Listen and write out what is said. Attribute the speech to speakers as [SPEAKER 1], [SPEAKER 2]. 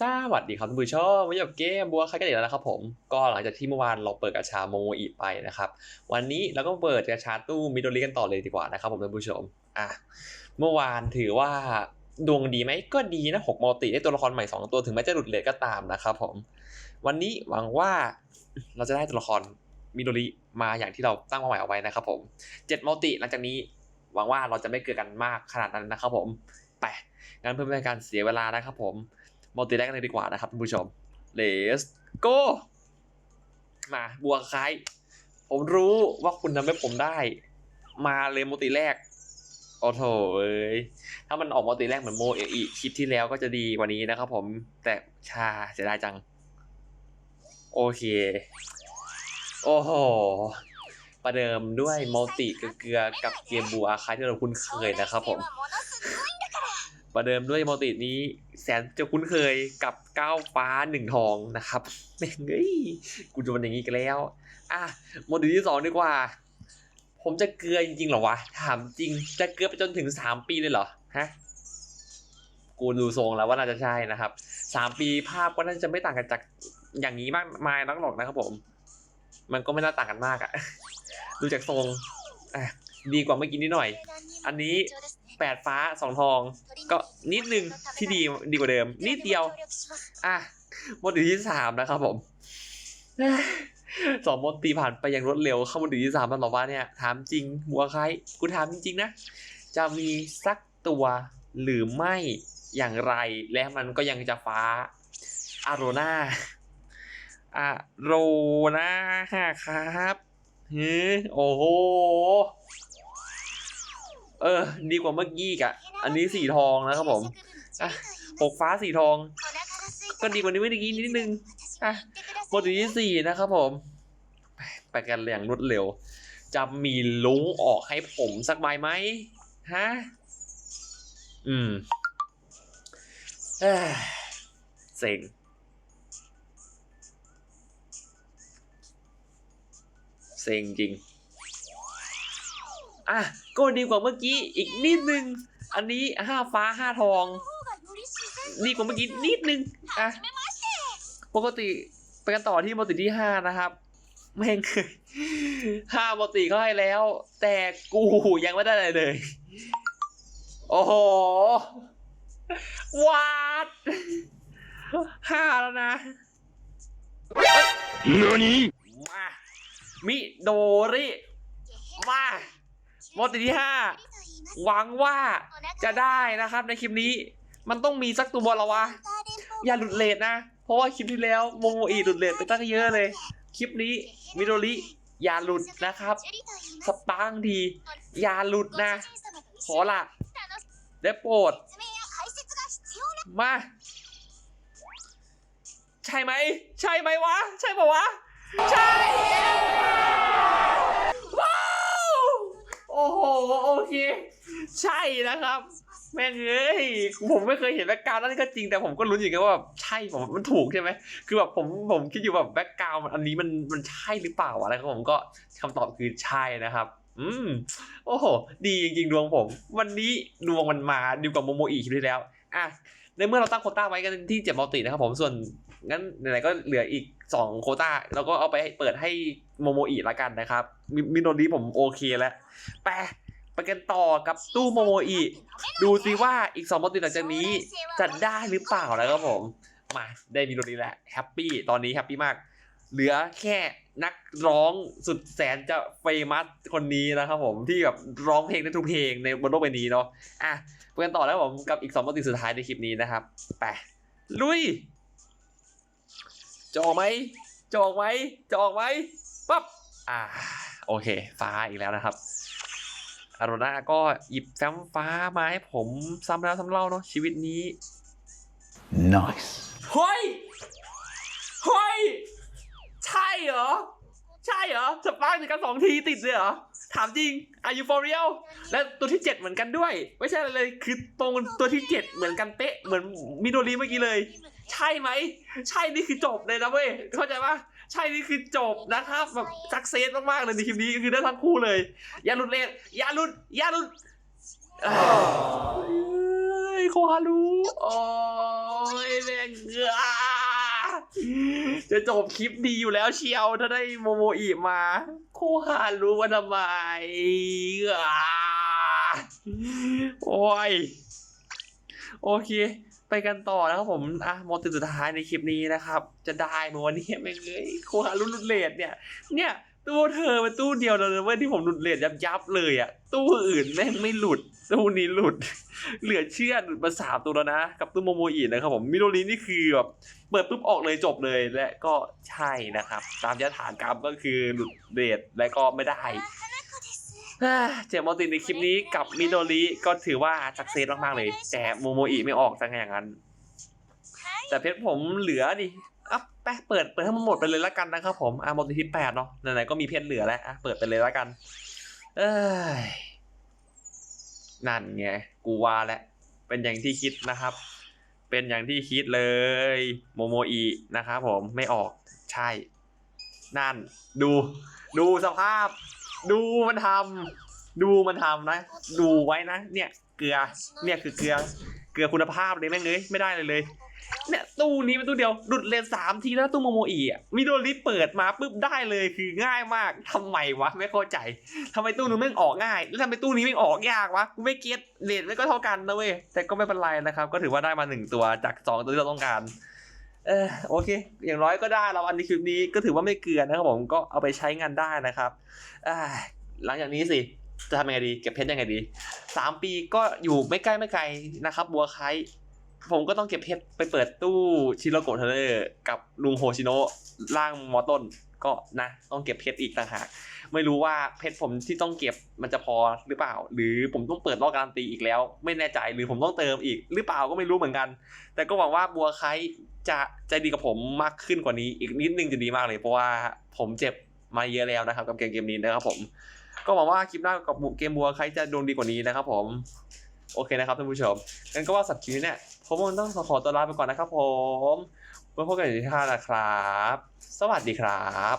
[SPEAKER 1] สวัสดีครับท่านผู้ชมวันนี้กับเกมบัวใครกันอีกแล้วนะครับผมก็หลังจากที่เมื่อวานเราเปิดกระชาโมโมอีไปนะครับ วันนี้เราก็เปิดกระชาตู้มิโดริกันต่อเลยดีกว่านะครับผมท่านผู้ชมอะเมื่อวานถือว่าดวงดีไหมก็ดีนะหกมัลติได้ตัวละครใหม่2ตัวถึงแม้จะหลุดเลทก็ตามนะครับผมวันนี้หวังว่าเราจะได้ตัวละครมิโดริมาอย่างที่เราตั้งเป้าหมายเอาไว้นะครับผมเจ็ดมัลติหลังจากนี้หวังว่าเราจะไม่เกิดกันมากขนาดนั้นนะครับผมไปงั้นเพื่อไม่ให้การเสียเวลานะครับผม มัลติแรกกันเลยดีกว่านะครับท่านผู้ชม Let's go มาบัวคล้าย ผมรู้ว่าคุณทำให้ผมได้ มาเลยมัลติแรกโอ้โถเอ้ยถ้ามันออกมัลติแรกเหมือนโมเออีคลิปที่แล้วก็จะดีกว่านี้นะครับผมแต่ชาเสียดายจัง โอเค โอ้โหประเดิมด้วยมัลติเกลือกับเกมบัวคล้ายที่เราคุ้นเคยนะครับผม ประเดิมด้วยมัลตินี้แสนจะคุ้นเคยกับก้าวฟ้าหนึ่งทองนะครับแม่งเอ้ยกูจะมันอย่างนี้กันแล้ว อะมัลติที่สองดีกว่า ผมจะเกลือจริงๆหรอวะ ถามจริง จะเกลือไปจนถึงสามปีเลยเหรอ ฮะ กูดูทรงแล้วว่าน่าจะใช่นะครับสามปีภาพก็น่าจะไม่ต่างกันจากอย่างนี้มากมายนักหรอกนะครับผม มันก็ไม่น่าต่างกันมากอะดูจากทรงอะดีกว่าเมื่อกี้นิดหน่อย อันนี้แปดฟ้าสองทอง ก็นิดนึงที่ดีดีกว่าเดิม นิดเดียว อะโมดที่สามนะครับผมสองมดตีผ่านไปอย่างรวดเร็วเข้าโมดที่สามตลอดว่าเนี่ยถามจริงหัวใครกูถามจริงๆนะ จะมีสักตัวหรือไม่อย่างไร และมันก็ยังจะฟ้าอาโรนาอาโรนาครับเฮ้ยโอ้โห เออ ดีกว่าเมื่อกี้อีกะ อันนี้สีทองนะครับผมอะหกฟ้าสีทอง ก็ดีกว่านี้ไม่ได้กี้นิดนึงอะบทที่สี่นะครับผม ไปกันอย่างรวดเร็ว จะมีลุงออกให้ผมสักใบไหมฮะ อืมเอ้ยเซ็งเซ็งจริง อะก็ดีกว่าเมื่อกี้อีกนิดนึง อันนี้ห้าฟ้าห้าทอง ดีกว่าเมื่อกี้นิดนึงอะปกติไปกันต่อที่มัลติที่ห้านะครับแม่งเคยห้ามัลติเขาให้แล้ว แต่กูยังไม่ได้อะไรเลย โอ้โหวาดห้าแล้วนะ
[SPEAKER 2] 何
[SPEAKER 1] มามิโดริ มา มัลติที่ห้าหวังว่าจะได้นะครับในคลิปนี้ มันต้องมีสักตัวแล้ววะ อย่าหลุดเลทนะ เพราะว่าคลิปที่แล้วโมโมอีหลุดเลทไปตั้งเยอะเลย คลิปนี้มิโดริอย่าหลุดนะครับ สปาร์งทีอย่าหลุดนะ ขอละได้โปรด มา ใช่ไหม ใช่ไหมวะ ใช่ปะวะ ใช่ว้าว โอ้โห โอเค ใช่นะครับ แม่งเอ้ยผมไม่เคยเห็นแบ็กกราวด์นั่นก็จริงแต่ผมก็รู้อยู่ไงว่าแบบใช่ผมมันถูกใช่ไหมคือแบบผมผมคิดอยู่แบบแบ็กกราวด์อันนี้มันมันใช่หรือเปล่าวะแล้วก็ผมก็คำตอบคือใช่นะครับ อืม โอ้โห ดีจริงๆดวงผม วันนี้ดวงมันมาดีกว่าโมโมอีคลิปที่แล้ว อะ ในเมื่อเราตั้งโคต้าไว้กันที่เจ็ดมัลตินะครับผมส่วนงั้นไหนๆก็เหลืออีกสองโคต้า แล้วก็เอาไปเปิดให้โมโมอีละกันนะครับ มิมิโนดีผมโอเคแล้วไปไปกันต่อกับตู้โมโมอีดูซิว่าอีกสองมัลติหลังจากนี้จะได้หรือเปล่านะครับผม มาได้มิโนดีแล้วแฮปปี้ตอนนี้แฮปปี้มาก เหลือแค่นักร้องสุดแสนจะเฟมัสคนนี้นะครับผมที่แบบร้องเพลงได้ทุกเพลงในบนโลกใบนี้เนาะอะไปกันต่อแล้วผมกับอีกสองมัลติสุดท้ายในคลิปนี้นะครับไปลุยจะออกไหมจะออกไหมจะออกไหมปั๊บอ่าโอเค ฟ้าอีกแล้วนะครับอารนาก็หยิบแฟ้มฟ้ามาให้ผมซ้ำแล้วซ้ำเล่าเนาะชีวิตนี้
[SPEAKER 2] Nice
[SPEAKER 1] เฮ้ย เหรอ ใช่เหรอสปาร์กกันสองทีติดเลยเหรอ ถามจริง Are you for real และตัวที่7เหมือนกันด้วย ไม่ใช่อะไรเลยคือตรงตัวที่7เหมือนกันเป๊ะเหมือนมิโดรีเมื่อกี้เลย ใช่ไหม ใช่นี่คือจบเลยนะเว้ยเข้าใจปะใช่นี่คือจบนะครับแบบสักเซสมากๆเลยในคลิปนี้คือได้ทั้งคู่เลย อย่าหลุดเลนอย่าหลุดอย่าหลุดอ้าวเอ้ยโคฮารุโอ้ยแม่งเอ้อ จะจบคลิปดีอยู่แล้วเชียวถ้าได้โมโมอีมา โคฮารุมาทำไมโอ้ย โอเค ไปกันต่อนะครับผม อะโมติสุดท้ายในคลิปนี้นะครับ จะได้มาวันนี้แม่งเลยโคฮารุหลุดเลทเนี่ย เนี่ยตู้เธอเป็นตู้เดียวเลยเว้ยที่ผมหลุดเลทยับยับเลยอะตู้อื่นแม่งไม่หลุด ตู้นี้หลุด เหลือเชื่อหลุดมาสามตัวแล้วนะ กับตู้มโมโมอีนะครับผมมิโดรินี่คือแบบเปิดปุ๊บออกเลยจบเลยและก็ใช่นะครับ ตามยถานกรรมก็คือหลุดเลทและก็ไม่ได้เจมอตินในคลิปนี้กับมิโดริก็ถือว่าสักเซสมากๆเลย แต่โมโมอิไม่ออกจังอย่างนั้น แต่เพชรผมเหลือดิอะไปะเปิดเปิดให้มันหมดไปเลยละกันนะครับผมอะหมดที่แปดเนาะไหนๆก็มีเพชรเหลือแล้วอะเปิดไปเลยละกัน เอ้ย นั่นไงกูว่าแล้วเป็นอย่างที่คิดนะครับ เป็นอย่างที่คิดเลย โมโมอีนะครับผมไม่ออกใช่ นั่น ดู ดูสภาพ ดูมันทำดูมันทำนะ ดูไว้นะ เนี่ยเกลือ เนี่ยคือเกลือ เกลือคุณภาพเลยแม่งเลยไม่ได้เลยเลย เนี่ยตู้นี้เป็นตู้เดียวหลุดเลนสามทีแล้วตู้โมโมอีอะมิโดริเปิดมาปุ๊บได้เลยคือง่ายมากทำไมวะไม่เข้าใจทำไมตู้นู้นแม่งออกง่าย แล้วทำไมตู้นี้แม่งออกยากวะกูไม่เก็ตเลนไม่ก็เท่ากันนะเว้ยแต่ก็ไม่เป็นไรนะครับก็ถือว่าได้มาหนึ่งตัวจากสองตัวที่เราต้องการเออโอเค อย่างน้อยก็ได้แล้วอันนี้คลิปนี้ก็ถือว่าไม่เกลือนะครับผมก็เอาไปใช้งานได้นะครับอ่าหลังจากนี้สิ จะทำยังไงดีเก็บเพชรยังไงดีสามปีก็อยู่ไม่ใกล้ไม่ไกลนะครับบัวไคผมก็ต้องเก็บเพชรไปเปิดตู้ชิโรโกะเทเลอร์กับลุงโฮชิโนะล่างมอต้นก็นะต้องเก็บเพชรอีกต่างหากไม่รู้ว่าเพชรผมที่ต้องเก็บมันจะพอหรือเปล่า หรือผมต้องเปิดรอบการันตีอีกแล้ว ไม่แน่ใจหรือผมต้องเติมอีก หรือเปล่าก็ไม่รู้เหมือนกัน แต่ก็หวังว่าบัวไคจะใจดีกับผมมากขึ้นกว่านี้ อีกนิดนึงจะดีมากเลยเพราะว่าผมเจ็บ มาเยอะแล้วนะครับกับเกมเกมนี้นะครับผมก็หวังว่าคลิปหน้ากับเกมบัวใครจะดวงดีกว่านี้นะครับผมโอเคนะครับท่านผู้ชมงั้นก็ว่าสัปดาห์นี้เนี่ยผมคงต้องขอตัวลาไปก่อนนะครับผมไว้พบกันอีกทีหน้านะครับ สวัสดีครับ